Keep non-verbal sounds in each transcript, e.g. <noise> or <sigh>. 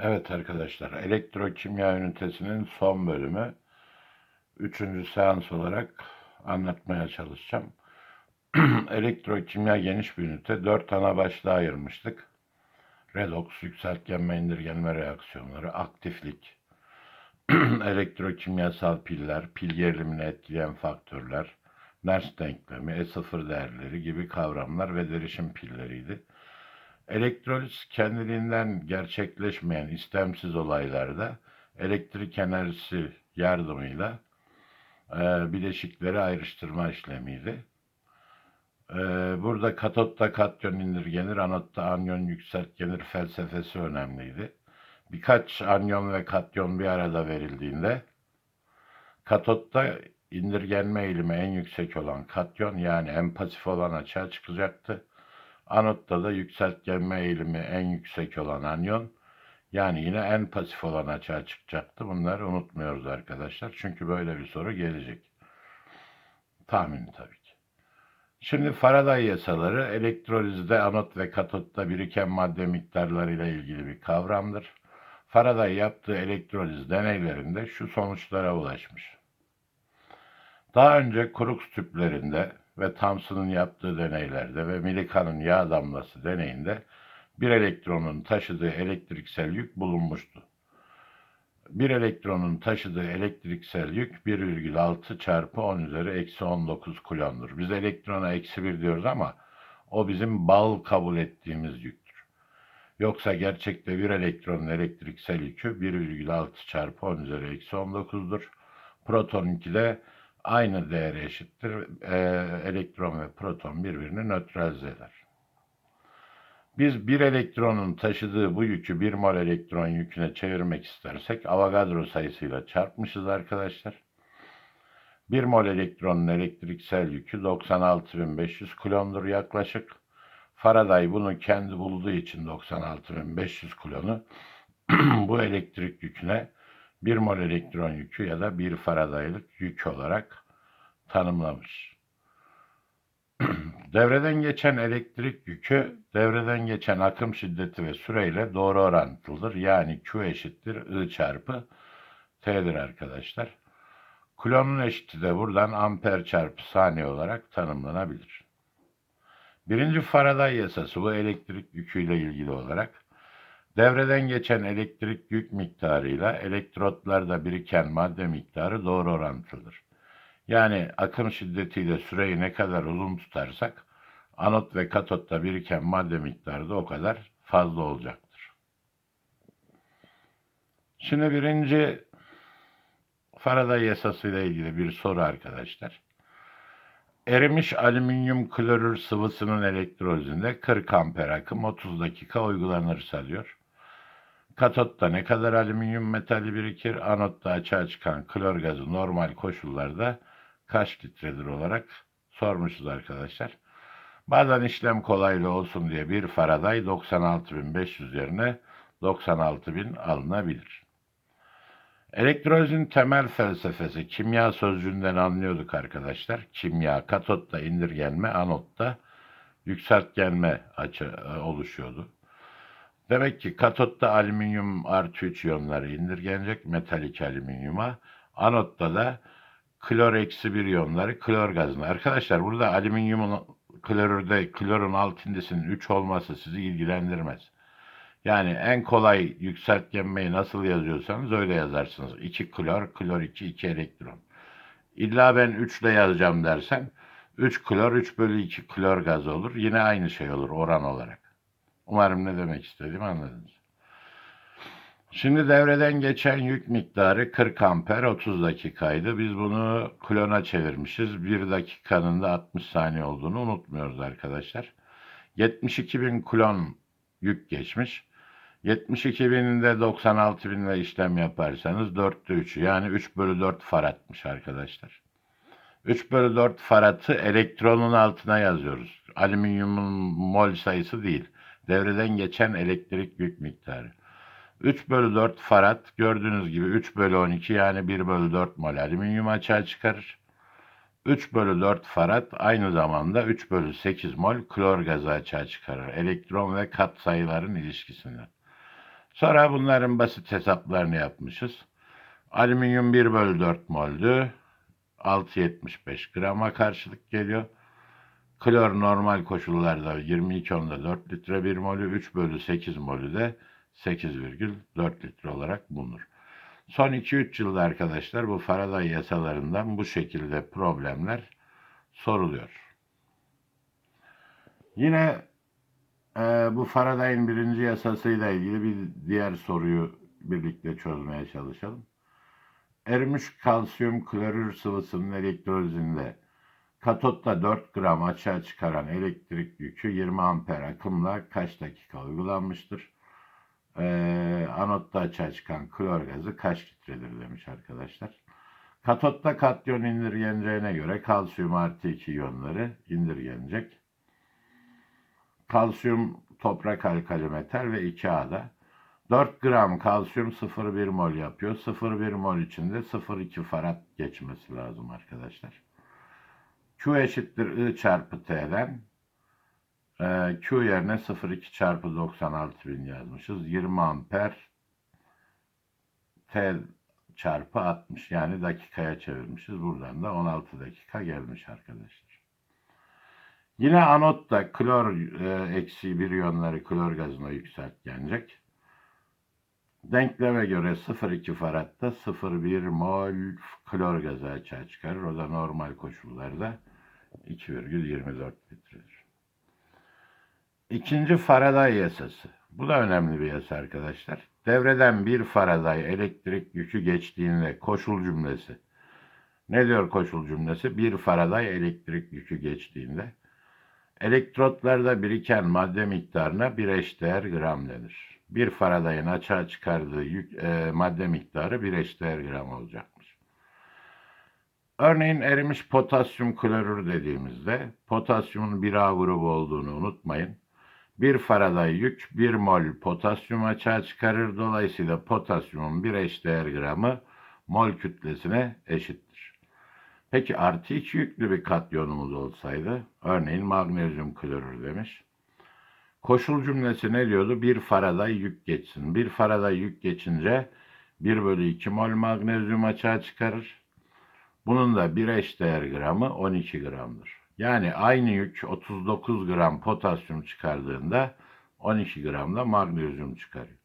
Evet arkadaşlar, elektrokimya ünitesinin son bölümü. Üçüncü seans olarak anlatmaya çalışacağım. <clears throat> Elektrokimya geniş bir ünite. Dört ana başlığa ayırmıştık. Redoks, yükseltgenme, indirgenme reaksiyonları, aktiflik, <clears throat> elektrokimyasal piller, pil gerilimini etkileyen faktörler, Nernst denklemi, E0 değerleri gibi kavramlar ve derişim pilleriydi. Elektroliz kendiliğinden gerçekleşmeyen istemsiz olaylarda elektrik enerjisi yardımıyla e, bileşikleri ayrıştırma işlemiydi. E, burada katotta katyon indirgenir, anotta anyon yükseltgenir felsefesi önemliydi. Birkaç anyon ve katyon bir arada verildiğinde katotta indirgenme eğilimi en yüksek olan katyon yani en pasif olan açığa çıkacaktı. Anotta da yükseltgenme eğilimi en yüksek olan anyon yani yine en pasif olan açığa çıkacaktı. Bunları unutmuyoruz arkadaşlar. Çünkü böyle bir soru gelecek. Tahmin tabii ki. Şimdi Faraday yasaları elektrolizde anot ve katotta biriken madde miktarlarıyla ilgili bir kavramdır. Faraday yaptığı elektroliz deneylerinde şu sonuçlara ulaşmış. Daha önce Crookes tüplerinde ve Thomson'ın yaptığı deneylerde ve Milika'nın yağ damlası deneyinde bir elektronun taşıdığı elektriksel yük bulunmuştu. Bir elektronun taşıdığı elektriksel yük 1,6 çarpı 10 üzeri eksi 19 kulondur. Biz elektrona eksi 1 diyoruz ama o bizim bal kabul ettiğimiz yüktür. Yoksa gerçekte bir elektronun elektriksel yükü 1,6 çarpı 10 üzeri eksi 19'dur. Protonunki de aynı değere eşittir. E, elektron ve proton birbirini nötralize eder. Biz bir elektronun taşıdığı bu yükü bir mol elektron yüküne çevirmek istersek Avogadro sayısıyla çarpmışız arkadaşlar. Bir mol elektronun elektriksel yükü 96.500 kulondur yaklaşık. Faraday bunu kendi bulduğu için 96.500 kulonu <clears throat> bu elektrik yüküne 1 mol elektron yükü ya da 1 Faradaylık yük olarak tanımlamış. <clears throat> devreden geçen elektrik yükü devreden geçen akım şiddeti ve süreyle doğru orantılıdır. Yani Q eşittir I çarpı T'dir arkadaşlar. Kulonun eşiti de buradan amper çarpı saniye olarak tanımlanabilir. Birinci Faraday yasası bu elektrik yüküyle ilgili olarak Devreden geçen elektrik yük miktarıyla elektrotlarda biriken madde miktarı doğru orantılıdır. Yani akım şiddetiyle süreyi ne kadar uzun tutarsak anot ve katotta biriken madde miktarı da o kadar fazla olacaktır. Şimdi birinci Faraday yasası ile ilgili bir soru arkadaşlar. Erimiş alüminyum klorür sıvısının elektrolizinde 40 amper akım 30 dakika uygulanırsa diyor. Katotta ne kadar alüminyum metali birikir? Anotta açığa çıkan klor gazı normal koşullarda kaç litredir olarak sormuşuz arkadaşlar. Bazen işlem kolaylı olsun diye bir Faraday 96.500 yerine 96.000 alınabilir. Elektrolizin temel felsefesi kimya sözcüğünden anlıyorduk arkadaşlar. Kimya katotta indirgenme, anotta yükseltgenme açı e, oluşuyordu. Demek ki katotta alüminyum artı 3 iyonları indirgenecek metalik alüminyuma. Anotta da klor eksi 1 iyonları klor gazına. Arkadaşlar burada alüminyumun klorürde klorun alt indisinin 3 olması sizi ilgilendirmez. Yani en kolay yükseltgenmeyi nasıl yazıyorsanız öyle yazarsınız. 2 klor, klor 2, 2 elektron. İlla ben 3 ile yazacağım dersen 3 klor 3 bölü 2 klor gaz olur. Yine aynı şey olur oran olarak. Umarım ne demek istediğimi anladınız. Şimdi devreden geçen yük miktarı 40 amper 30 dakikaydı. Biz bunu klona çevirmişiz. 1 dakikanın da 60 saniye olduğunu unutmuyoruz arkadaşlar. 72 bin klon yük geçmiş. 72 bininde 96 binle işlem yaparsanız 4'te 3'ü yani 3 bölü 4 faratmış arkadaşlar. 3 bölü 4 faratı elektronun altına yazıyoruz. Alüminyumun mol sayısı değil devreden geçen elektrik yük miktarı. 3 bölü 4 farad gördüğünüz gibi 3 bölü 12 yani 1 bölü 4 mol alüminyum açığa çıkarır. 3 bölü 4 farad aynı zamanda 3 bölü 8 mol klor gazı açığa çıkarır. Elektron ve kat sayıların ilişkisinden. Sonra bunların basit hesaplarını yapmışız. Alüminyum 1 bölü 4 moldü. 6.75 grama karşılık geliyor. Klor normal koşullarda 22 onda 4 litre 1 molü, 3 bölü 8 molü de 8,4 litre olarak bulunur. Son 2-3 yılda arkadaşlar bu Faraday yasalarından bu şekilde problemler soruluyor. Yine e, bu Faraday'ın birinci yasasıyla ilgili bir diğer soruyu birlikte çözmeye çalışalım. Erimiş kalsiyum klorür sıvısının elektrolizinde katotta 4 gram açığa çıkaran elektrik yükü 20 amper akımla kaç dakika uygulanmıştır? Ee, anotta açığa çıkan klor gazı kaç litredir demiş arkadaşlar. Katotta katyon indirgeneceğine göre kalsiyum artı 2 iyonları indirgenecek. Kalsiyum toprak alkali metal ve 2A'da 4 gram kalsiyum 0,1 mol yapıyor. 0,1 mol içinde 0,2 farad geçmesi lazım arkadaşlar. Q eşittir I çarpı T'den e, Q yerine 0,2 çarpı 96.000 yazmışız. 20 amper T çarpı 60 yani dakikaya çevirmişiz. Buradan da 16 dakika gelmiş arkadaşlar. Yine anotta klor e, eksi bir iyonları klor gazına yükseltgenecek. Denkleme göre 0,2 faratta 0,1 mol klor gazı açığa çıkarır. O da normal koşullarda 2,24 litredir. İkinci Faraday yasası. Bu da önemli bir yasa arkadaşlar. Devreden bir Faraday elektrik yükü geçtiğinde koşul cümlesi. Ne diyor koşul cümlesi? Bir Faraday elektrik yükü geçtiğinde elektrotlarda biriken madde miktarına bir eşdeğer gram denir. Bir Faraday'ın açığa çıkardığı yük, e, madde miktarı bir eşdeğer gram olacakmış. Örneğin erimiş potasyum klorür dediğimizde potasyumun bir A grubu olduğunu unutmayın. Bir Faraday yük 1 mol potasyum açığa çıkarır. Dolayısıyla potasyumun bir eşdeğer gramı mol kütlesine eşittir. Peki artı 2 yüklü bir katyonumuz olsaydı, örneğin magnezyum klorür demiş. Koşul cümlesi ne diyordu? Bir Faraday yük geçsin. Bir Faraday yük geçince 1 bölü 2 mol magnezyum açığa çıkarır. Bunun da bir eşdeğer gramı 12 gramdır. Yani aynı yük 39 gram potasyum çıkardığında 12 gram da magnezyum çıkarıyor.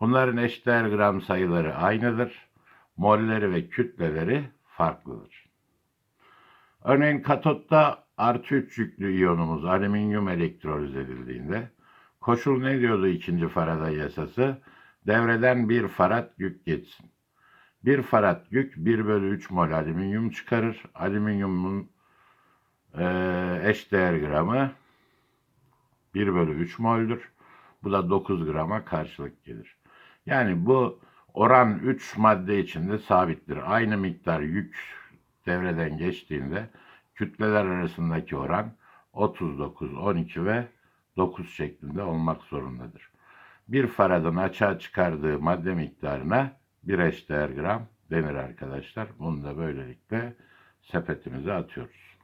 Bunların eşdeğer gram sayıları aynıdır. Molleri ve kütleleri farklıdır. Örneğin katotta artı 3 yüklü iyonumuz alüminyum elektroliz edildiğinde koşul ne diyordu ikinci Faraday yasası? Devreden bir farad yük geçsin. Bir farad yük 1 bölü 3 mol alüminyum çıkarır. Alüminyumun e, eşdeğer gramı 1 bölü 3 moldür. Bu da 9 grama karşılık gelir. Yani bu oran 3 madde içinde sabittir. Aynı miktar yük devreden geçtiğinde kütleler arasındaki oran 39, 12 ve 9 şeklinde olmak zorundadır. Bir faradın açığa çıkardığı madde miktarına bir eşdeğer gram denir arkadaşlar. Bunu da böylelikle sepetimize atıyoruz.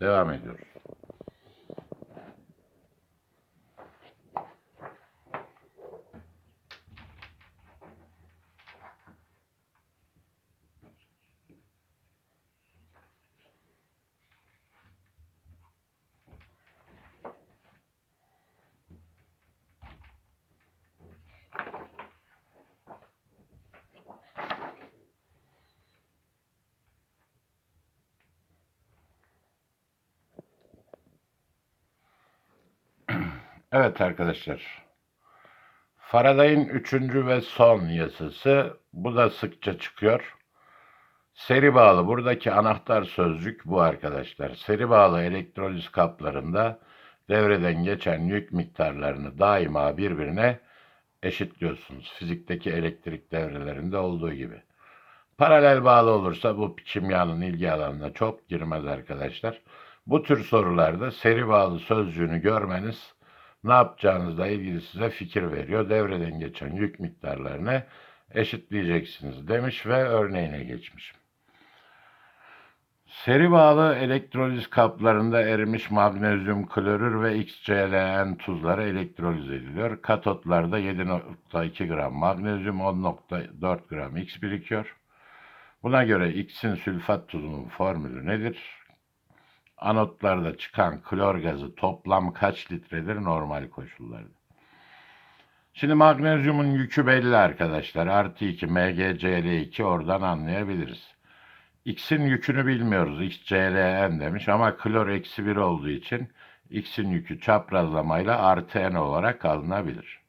Devam ediyoruz. Evet arkadaşlar. Faraday'ın üçüncü ve son yasası. Bu da sıkça çıkıyor. Seri bağlı. Buradaki anahtar sözcük bu arkadaşlar. Seri bağlı elektroliz kaplarında devreden geçen yük miktarlarını daima birbirine eşitliyorsunuz. Fizikteki elektrik devrelerinde olduğu gibi. Paralel bağlı olursa bu kimyanın ilgi alanına çok girmez arkadaşlar. Bu tür sorularda seri bağlı sözcüğünü görmeniz ne yapacağınızla ilgili size fikir veriyor. Devreden geçen yük miktarlarını eşitleyeceksiniz demiş ve örneğine geçmişim. Seri bağlı elektroliz kaplarında erimiş magnezyum klorür ve XClN tuzları elektroliz ediliyor. Katotlarda 7.2 gram magnezyum, 10.4 gram X birikiyor. Buna göre X'in sülfat tuzunun formülü nedir? Anotlarda çıkan klor gazı toplam kaç litredir normal koşullarda? Şimdi magnezyumun yükü belli arkadaşlar. Artı 2 MgCl2 oradan anlayabiliriz. X'in yükünü bilmiyoruz. XClN demiş ama klor eksi 1 olduğu için X'in yükü çaprazlamayla artı N olarak alınabilir.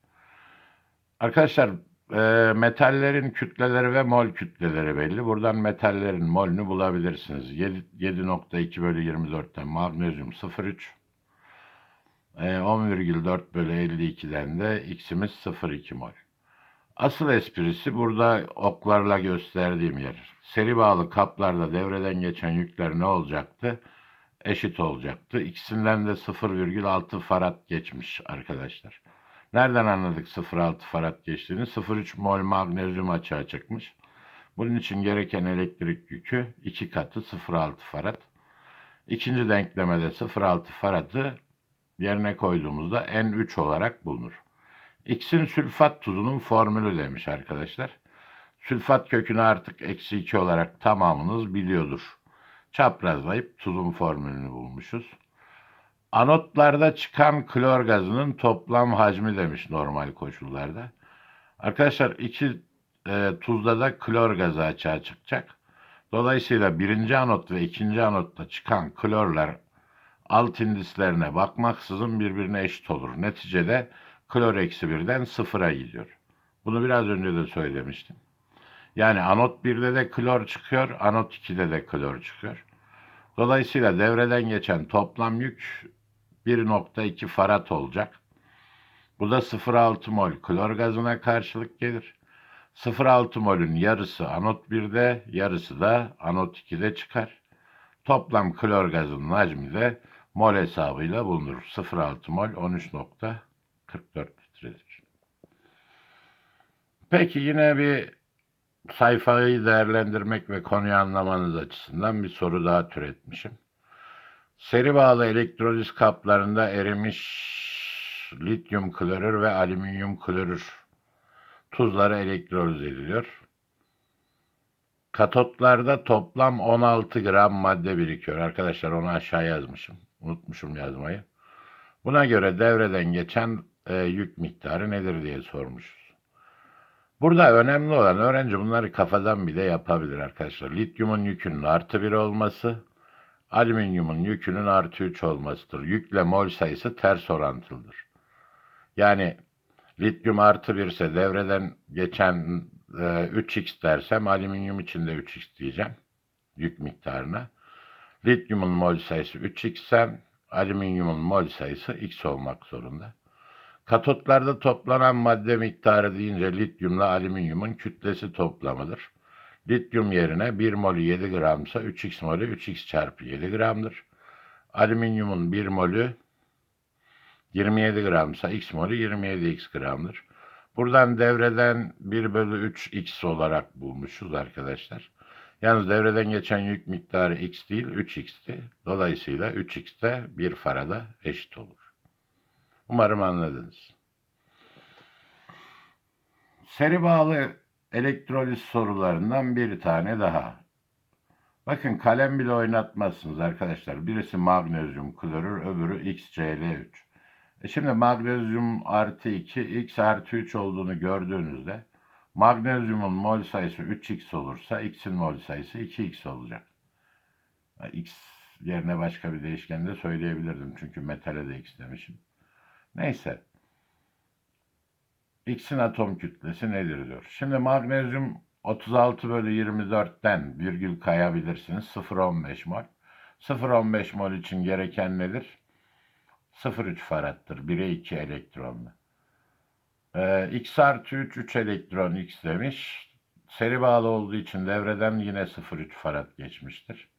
Arkadaşlar e, metallerin kütleleri ve mol kütleleri belli. Buradan metallerin molünü bulabilirsiniz. 7 7.2 bölü 24'ten magnezyum 0.3. E, 10,4 bölü 52'den de X'imiz 0.2 mol. Asıl esprisi burada oklarla gösterdiğim yer. Seri bağlı kaplarda devreden geçen yükler ne olacaktı? Eşit olacaktı. İkisinden de 0,6 farad geçmiş arkadaşlar. Nereden anladık 0,6 farad geçtiğini? 0,3 mol magnezyum açığa çıkmış. Bunun için gereken elektrik yükü 2 katı 0,6 farad. İkinci denklemede 0,6 faradı yerine koyduğumuzda N3 olarak bulunur. X'in sülfat tuzunun formülü demiş arkadaşlar. Sülfat kökünü artık eksi 2 olarak tamamınız biliyordur. Çaprazlayıp tuzun formülünü bulmuşuz. Anotlarda çıkan klor gazının toplam hacmi demiş normal koşullarda. Arkadaşlar iki e, tuzda da klor gazı açığa çıkacak. Dolayısıyla birinci anot ve ikinci anotta çıkan klorlar alt indislerine bakmaksızın birbirine eşit olur. Neticede klor eksi birden sıfıra gidiyor. Bunu biraz önce de söylemiştim. Yani anot 1'de de klor çıkıyor, anot 2'de de klor çıkıyor. Dolayısıyla devreden geçen toplam yük 1.2 farad olacak. Bu da 0.6 mol klor gazına karşılık gelir. 0.6 molün yarısı anot 1'de, yarısı da anot 2'de çıkar. Toplam klor gazının hacmi de mol hesabıyla bulunur. 0.6 mol 13.44 litredir. Peki yine bir sayfayı değerlendirmek ve konuyu anlamanız açısından bir soru daha türetmişim. Seri bağlı elektroliz kaplarında erimiş lityum klorür ve alüminyum klorür tuzları elektroliz ediliyor. Katotlarda toplam 16 gram madde birikiyor. Arkadaşlar onu aşağı yazmışım. Unutmuşum yazmayı. Buna göre devreden geçen e, yük miktarı nedir diye sormuşuz. Burada önemli olan öğrenci bunları kafadan bile yapabilir arkadaşlar. Lityumun yükünün artı 1 olması, alüminyumun yükünün artı 3 olmasıdır. Yükle mol sayısı ters orantılıdır. Yani lityum artı 1 ise devreden geçen e, 3x dersem alüminyum için de 3x diyeceğim yük miktarına. Lityumun mol sayısı 3x ise alüminyumun mol sayısı x olmak zorunda. Katotlarda toplanan madde miktarı deyince lityumla alüminyumun kütlesi toplamıdır. Lityum yerine 1 molü 7 gramsa 3x molü 3x çarpı 7 gramdır. Alüminyumun 1 molü 27 gramsa x molü 27x gramdır. Buradan devreden 1 bölü 3x olarak bulmuşuz arkadaşlar. Yalnız devreden geçen yük miktarı x değil 3x'ti. Dolayısıyla 3x de 1 farada eşit olur. Umarım anladınız. Seri bağlı elektroliz sorularından bir tane daha. Bakın kalem bile oynatmazsınız arkadaşlar. Birisi magnezyum klorür, öbürü XCl3. E şimdi magnezyum artı 2, X artı 3 olduğunu gördüğünüzde magnezyumun mol sayısı 3X olursa X'in mol sayısı 2X olacak. X yerine başka bir değişken de söyleyebilirdim. Çünkü metale de X demişim. Neyse. X'in atom kütlesi nedir diyor. Şimdi magnezyum 36 bölü 24'ten virgül kayabilirsiniz. 0.15 mol. 0.15 mol için gereken nedir? 0.3 farattır. 1'e 2 elektronlu. Ee, X artı 3, 3 elektron X demiş. Seri bağlı olduğu için devreden yine 0.3 farad geçmiştir.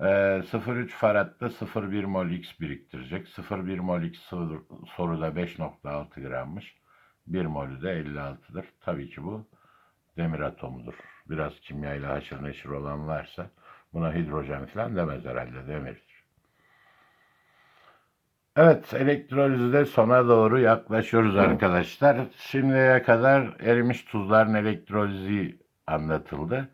Ee, 0.3 faratta 0.1 mol X biriktirecek. 0.1 mol X soru- soruda 5.6 grammış. 1 molü de 56'dır. Tabii ki bu demir atomudur. Biraz kimyayla haşır neşir olan varsa Buna hidrojen falan demez herhalde demirdir. Evet, elektrolizde sona doğru yaklaşıyoruz arkadaşlar. Şimdiye kadar erimiş tuzların elektrolizi anlatıldı.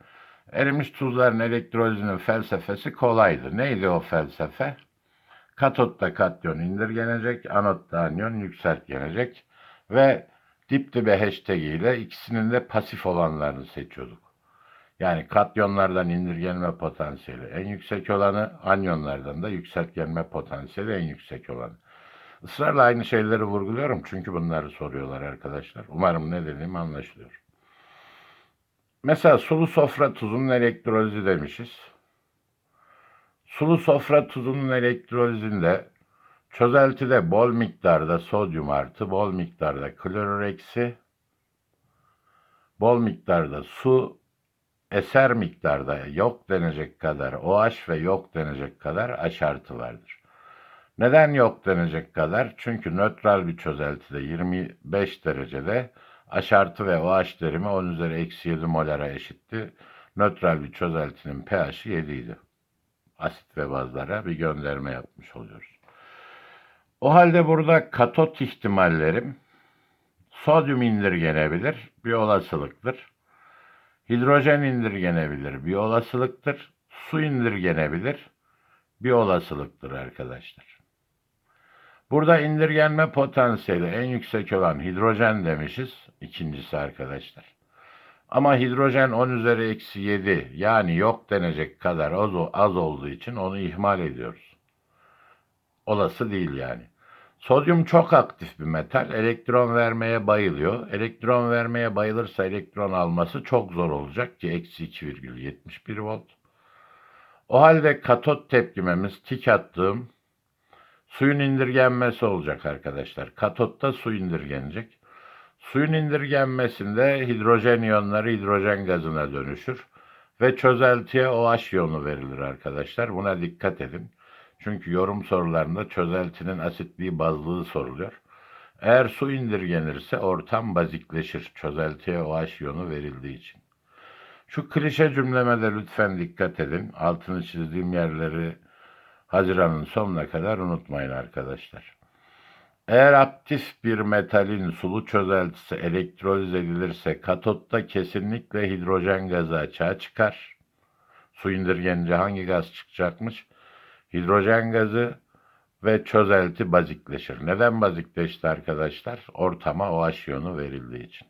Erimiş tuzların elektrolizinin felsefesi kolaydı. Neydi o felsefe? Katotta katyon indirgenecek, anotta anyon yükseltgenecek ve dip dibe hashtag ile ikisinin de pasif olanlarını seçiyorduk. Yani katyonlardan indirgenme potansiyeli en yüksek olanı, anyonlardan da yükseltgenme potansiyeli en yüksek olanı. Israrla aynı şeyleri vurguluyorum çünkü bunları soruyorlar arkadaşlar. Umarım ne dediğim anlaşılıyor. Mesela sulu sofra tuzunun elektrolizi demişiz. Sulu sofra tuzunun elektrolizinde çözeltide bol miktarda sodyum artı, bol miktarda klorür eksi, bol miktarda su, eser miktarda yok denecek kadar OH ve yok denecek kadar H artı vardır. Neden yok denecek kadar? Çünkü nötral bir çözeltide 25 derecede H artı ve OH derimi 10 üzeri eksi 7 molara eşitti. Nötral bir çözeltinin pH'i 7 idi. Asit ve bazlara bir gönderme yapmış oluyoruz. O halde burada katot ihtimallerim sodyum indirgenebilir bir olasılıktır. Hidrojen indirgenebilir bir olasılıktır. Su indirgenebilir bir olasılıktır arkadaşlar. Burada indirgenme potansiyeli en yüksek olan hidrojen demişiz. ikincisi arkadaşlar. Ama hidrojen 10 üzeri eksi 7 yani yok denecek kadar az, az olduğu için onu ihmal ediyoruz. Olası değil yani. Sodyum çok aktif bir metal. Elektron vermeye bayılıyor. Elektron vermeye bayılırsa elektron alması çok zor olacak ki eksi 2,71 volt. O halde katot tepkimemiz tik attığım suyun indirgenmesi olacak arkadaşlar. Katotta su indirgenecek. Suyun indirgenmesinde hidrojen iyonları hidrojen gazına dönüşür ve çözeltiye OH iyonu verilir arkadaşlar. Buna dikkat edin. Çünkü yorum sorularında çözeltinin asitliği bazlığı soruluyor. Eğer su indirgenirse ortam bazikleşir çözeltiye OH iyonu verildiği için. Şu klişe cümleme lütfen dikkat edin. Altını çizdiğim yerleri Haziran'ın sonuna kadar unutmayın arkadaşlar. Eğer aktif bir metalin sulu çözeltisi elektroliz edilirse katotta kesinlikle hidrojen gazı açığa çıkar. Su indirgenince hangi gaz çıkacakmış? Hidrojen gazı ve çözelti bazikleşir. Neden bazikleşti arkadaşlar? Ortama OH iyonu verildiği için.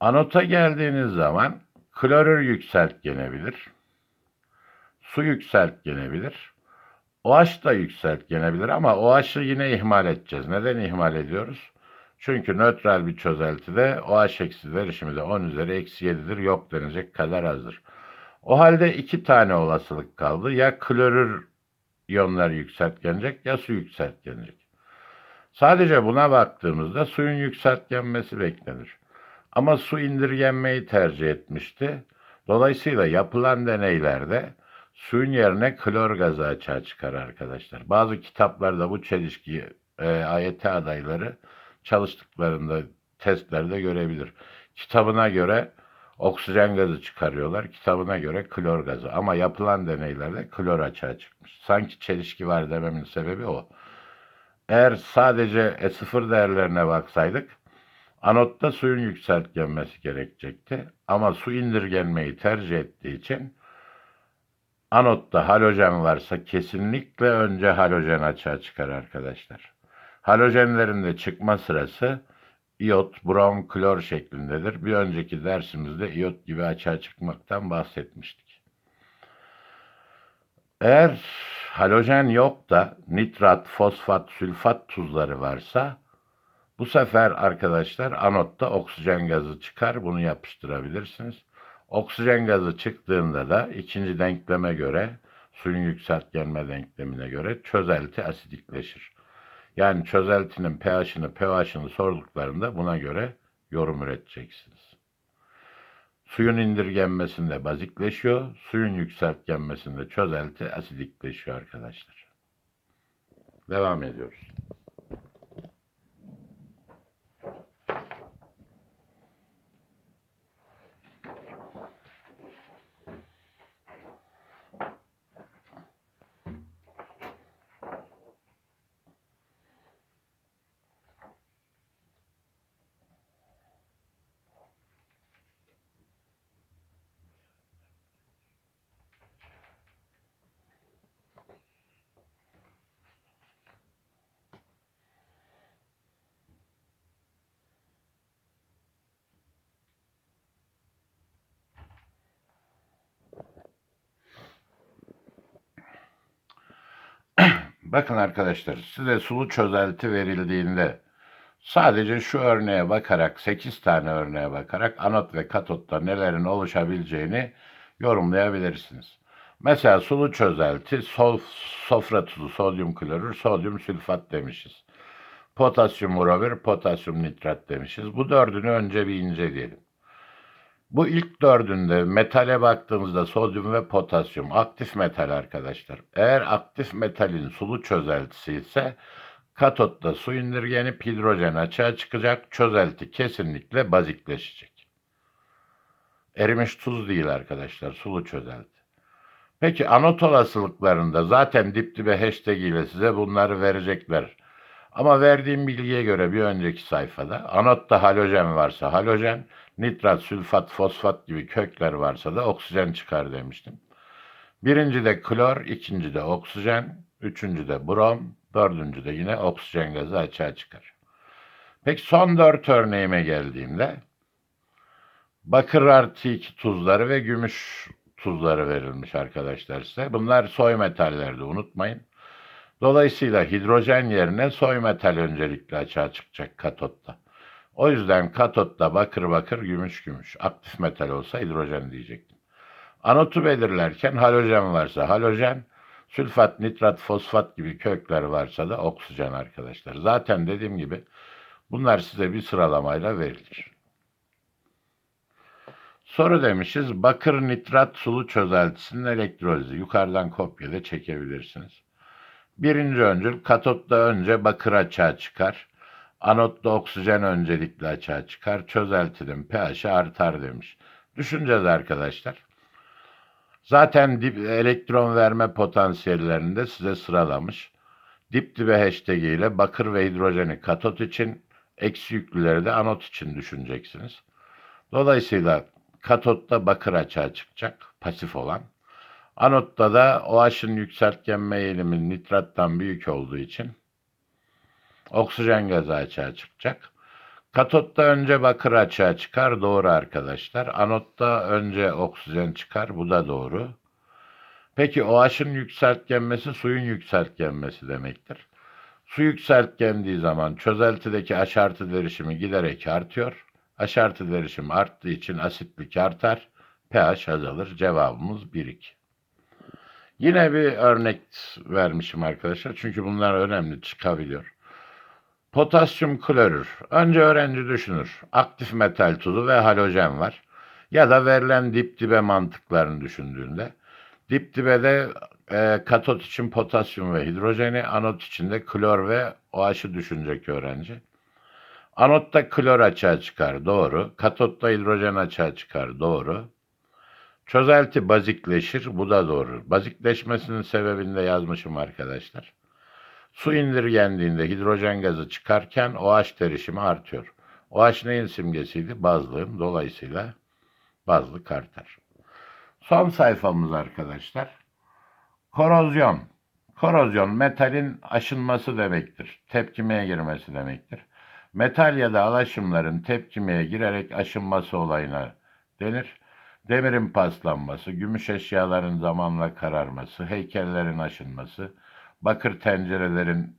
Anota geldiğiniz zaman klorür yükseltgenebilir. Su yükseltgenebilir. OH da yükseltgenebilir ama OH'ı yine ihmal edeceğiz. Neden ihmal ediyoruz? Çünkü nötral bir çözeltide OH eksi derişimi de 10 üzeri eksi 7'dir. Yok denecek kadar azdır. O halde iki tane olasılık kaldı. Ya klorür iyonlar yükseltgenecek ya su yükseltgenecek. Sadece buna baktığımızda suyun yükseltgenmesi beklenir. Ama su indirgenmeyi tercih etmişti. Dolayısıyla yapılan deneylerde suyun yerine klor gazı açığa çıkar arkadaşlar. Bazı kitaplarda bu çelişkiyi e, AYT adayları çalıştıklarında testlerde görebilir. Kitabına göre oksijen gazı çıkarıyorlar. Kitabına göre klor gazı. Ama yapılan deneylerde klor açığa çıkmış. Sanki çelişki var dememin sebebi o. Eğer sadece E0 değerlerine baksaydık anotta suyun yükseltgenmesi gerekecekti. Ama su indirgenmeyi tercih ettiği için anotta halojen varsa kesinlikle önce halojen açığa çıkar arkadaşlar. Halojenlerin de çıkma sırası iyot, brom, klor şeklindedir. Bir önceki dersimizde iyot gibi açığa çıkmaktan bahsetmiştik. Eğer halojen yok da nitrat, fosfat, sülfat tuzları varsa bu sefer arkadaşlar anotta oksijen gazı çıkar. Bunu yapıştırabilirsiniz. Oksijen gazı çıktığında da ikinci denkleme göre suyun yükseltgenme denklemine göre çözelti asidikleşir. Yani çözeltinin pH'ını, pH'ını sorduklarında buna göre yorum üreteceksiniz. Suyun indirgenmesinde bazikleşiyor, suyun yükseltgenmesinde çözelti asidikleşiyor arkadaşlar. Devam ediyoruz. Bakın arkadaşlar size sulu çözelti verildiğinde sadece şu örneğe bakarak 8 tane örneğe bakarak anot ve katotta nelerin oluşabileceğini yorumlayabilirsiniz. Mesela sulu çözelti sol, sofra tuzu, sodyum klorür, sodyum sülfat demişiz. Potasyum urobir, potasyum nitrat demişiz. Bu dördünü önce bir inceleyelim. Bu ilk dördünde metale baktığımızda sodyum ve potasyum aktif metal arkadaşlar. Eğer aktif metalin sulu çözeltisi ise katotta su indirgenip hidrojen açığa çıkacak. Çözelti kesinlikle bazikleşecek. Erimiş tuz değil arkadaşlar sulu çözelti. Peki anot olasılıklarında zaten dip dibe hashtag ile size bunları verecekler. Ama verdiğim bilgiye göre bir önceki sayfada anotta halojen varsa halojen, nitrat, sülfat, fosfat gibi kökler varsa da oksijen çıkar demiştim. Birinci de klor, ikinci de oksijen, üçüncü de brom, dördüncü de yine oksijen gazı açığa çıkar. Peki son dört örneğime geldiğimde bakır artı iki tuzları ve gümüş tuzları verilmiş arkadaşlar size. Bunlar soy metallerdi unutmayın. Dolayısıyla hidrojen yerine soy metal öncelikle açığa çıkacak katotta. O yüzden katotta bakır bakır gümüş gümüş. Aktif metal olsa hidrojen diyecektim. Anotu belirlerken halojen varsa halojen, sülfat, nitrat, fosfat gibi kökler varsa da oksijen arkadaşlar. Zaten dediğim gibi bunlar size bir sıralamayla verilir. Soru demişiz. Bakır nitrat sulu çözeltisinin elektrolizi. Yukarıdan kopyada çekebilirsiniz. Birinci öncül katotta önce bakır açığa çıkar. Anotta oksijen öncelikle açığa çıkar. Çözeltinin pH'i artar demiş. Düşüneceğiz arkadaşlar. Zaten dip, elektron verme potansiyellerini de size sıralamış. Dip dibe hashtag ile bakır ve hidrojeni katot için, eksi yüklüleri de anot için düşüneceksiniz. Dolayısıyla katotta bakır açığa çıkacak, pasif olan. Anotta da OH'ın yükseltgenme eğilimi nitrattan büyük olduğu için oksijen gazı açığa çıkacak. Katotta önce bakır açığa çıkar. Doğru arkadaşlar. Anotta önce oksijen çıkar. Bu da doğru. Peki OH'ın yükseltgenmesi suyun yükseltgenmesi demektir. Su yükseltgendiği zaman çözeltideki H artı derişimi giderek artıyor. H artı derişim arttığı için asitlik artar. pH azalır. Cevabımız 1-2. Yine bir örnek vermişim arkadaşlar. Çünkü bunlar önemli çıkabiliyor. Potasyum klorür. Önce öğrenci düşünür. Aktif metal tuzu ve halojen var. Ya da verilen dip dibe mantıklarını düşündüğünde. Dip dibede e, katot için potasyum ve hidrojeni, anot için de klor ve OH'ı düşünecek öğrenci. Anotta klor açığa çıkar, doğru. Katotta hidrojen açığa çıkar, doğru. Çözelti bazikleşir, bu da doğru. Bazikleşmesinin sebebini de yazmışım arkadaşlar. Su indirgendiğinde hidrojen gazı çıkarken OH derişimi artıyor. OH neyin simgesiydi? Bazlığın. Dolayısıyla bazlık artar. Son sayfamız arkadaşlar. Korozyon. Korozyon metalin aşınması demektir. Tepkimeye girmesi demektir. Metal ya da alaşımların tepkimeye girerek aşınması olayına denir. Demirin paslanması, gümüş eşyaların zamanla kararması, heykellerin aşınması, bakır tencerelerin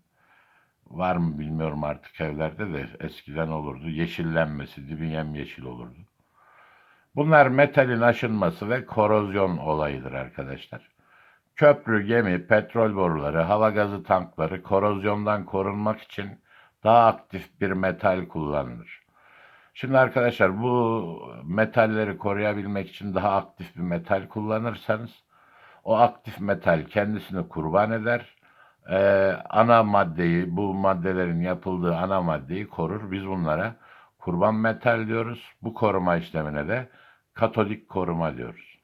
var mı bilmiyorum artık evlerde de eskiden olurdu. Yeşillenmesi, dibi yemyeşil olurdu. Bunlar metalin aşınması ve korozyon olayıdır arkadaşlar. Köprü, gemi, petrol boruları, hava gazı tankları korozyondan korunmak için daha aktif bir metal kullanılır. Şimdi arkadaşlar bu metalleri koruyabilmek için daha aktif bir metal kullanırsanız o aktif metal kendisini kurban eder. Ee, ana maddeyi, bu maddelerin yapıldığı ana maddeyi korur. Biz bunlara kurban metal diyoruz. Bu koruma işlemine de katodik koruma diyoruz.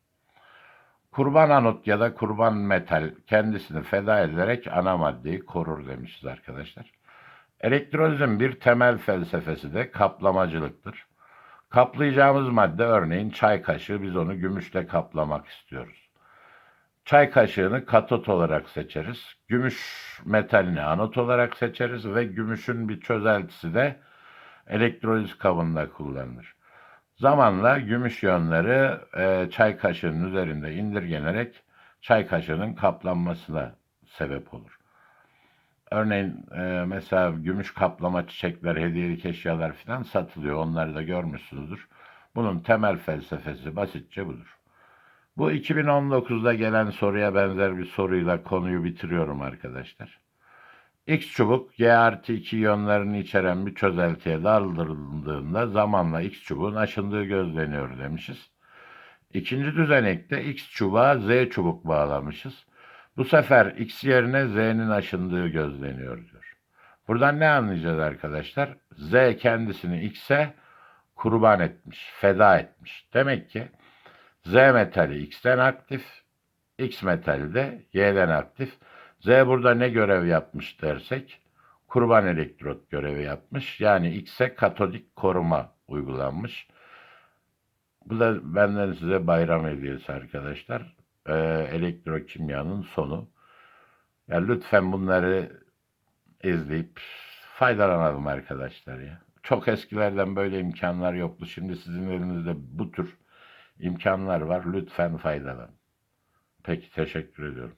Kurban anot ya da kurban metal kendisini feda ederek ana maddeyi korur demişiz arkadaşlar. Elektrolizin bir temel felsefesi de kaplamacılıktır. Kaplayacağımız madde örneğin çay kaşığı biz onu gümüşle kaplamak istiyoruz. Çay kaşığını katot olarak seçeriz. Gümüş metalini anot olarak seçeriz ve gümüşün bir çözeltisi de elektroliz kabında kullanılır. Zamanla gümüş yönleri e, çay kaşığının üzerinde indirgenerek çay kaşığının kaplanmasına sebep olur. Örneğin e, mesela gümüş kaplama çiçekler, hediyelik eşyalar falan satılıyor. Onları da görmüşsünüzdür. Bunun temel felsefesi basitçe budur. Bu 2019'da gelen soruya benzer bir soruyla konuyu bitiriyorum arkadaşlar. X çubuk Y artı 2 iyonlarını içeren bir çözeltiye daldırıldığında zamanla X çubuğun aşındığı gözleniyor demişiz. İkinci düzenekte X çubuğa Z çubuk bağlamışız. Bu sefer X yerine Z'nin aşındığı gözleniyor diyor. Buradan ne anlayacağız arkadaşlar? Z kendisini X'e kurban etmiş, feda etmiş. Demek ki Z metali X'ten aktif, X metali de Y'den aktif. Z burada ne görev yapmış dersek, kurban elektrot görevi yapmış. Yani X'e katodik koruma uygulanmış. Bu da benden size bayram hediyesi arkadaşlar. Ee, elektrokimyanın sonu. Ya lütfen bunları izleyip faydalanalım arkadaşlar ya. Çok eskilerden böyle imkanlar yoktu. Şimdi sizin elinizde bu tür imkanlar var. Lütfen faydalanın. Peki teşekkür ediyorum.